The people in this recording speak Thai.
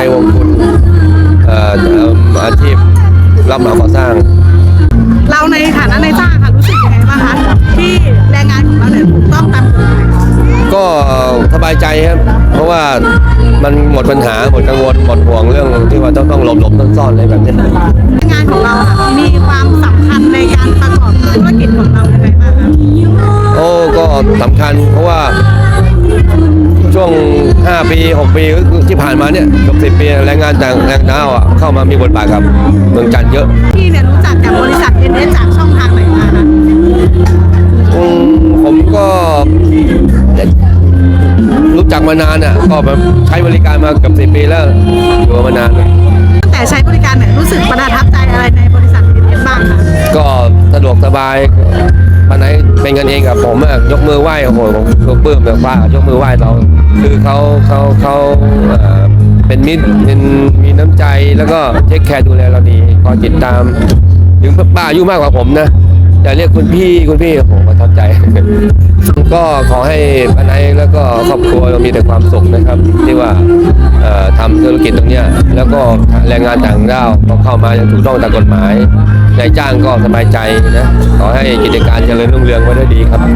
ในวงคุณเอ่อาชีพรับเหมาก่อสร้าง เราในฐานะนายจ้างค่ะรู้สึกยังไงบ้างคะที่แรงงานของเราเนี่ยถูกต้องตามกฎหมายก็สบายใจครับ เพราะว่ามันหมดปัญหาหมดกังวลหมดห่วงเรื่องที่ว่าต้องต้องหลบหลบซ่อนๆอะไรแบบนี้แรงงานของเราค่ะมีความสำคัญในการประกอบธุรกิจของเรายังไงบ้างคะโอ้ก็สำคัญเพราะว่า ช่วง 5 ปี 6 ปีที่ผ่านมาเนี่ยเกับ10ปีแรงงานต่างแรงด้าวอะเข้ามามีบทบาทกับเมืองจันทร์เยอะพี่เนี่ยรู้จักกับบริษัทเอ็นเอจากช่องทางไหนมาคะอืมผมก็รู้จักมานานอะก็แบบใช้บริการมาเกับ10ปีแล้วอยู่มานานตั้งแต่ใช้บริการเนี่ยรู้สึกประทับใจอะไรในบริษัทเอ็นเอบ้างคะก็สะดวกสบาย วันไหนเป็นกันเองกับผมอะยกมือไหว้โอ้โหผมก็ปลื้มแบบว่ายกมือไหว้เรา คือเขาเขาเขาเป็นมิตรเป็นมีน้ำใจแล้วก็เทคแคร์ดูแลเราดีคอยติดตาม ถึงป้าอายุมากกว่าผมนะจะเรียกคุณพี่คุณพี่โอ้โหประทับใจ ก็ขอให้ป้านท์แล้วก็ครอบครัวเรามีแต่ความสุขนะครับ ที่ว่าเอ่อทำธุรกิจตรงเนี้ยแล้วก็แรงงานต่างด้าวก็เข้ามาอย่างถูกต้องตามกฎหมายนายจ้างก็สบายใจนะขอให้กิจ เจริญรุ่งเรืองไว้ด้วยดีครับ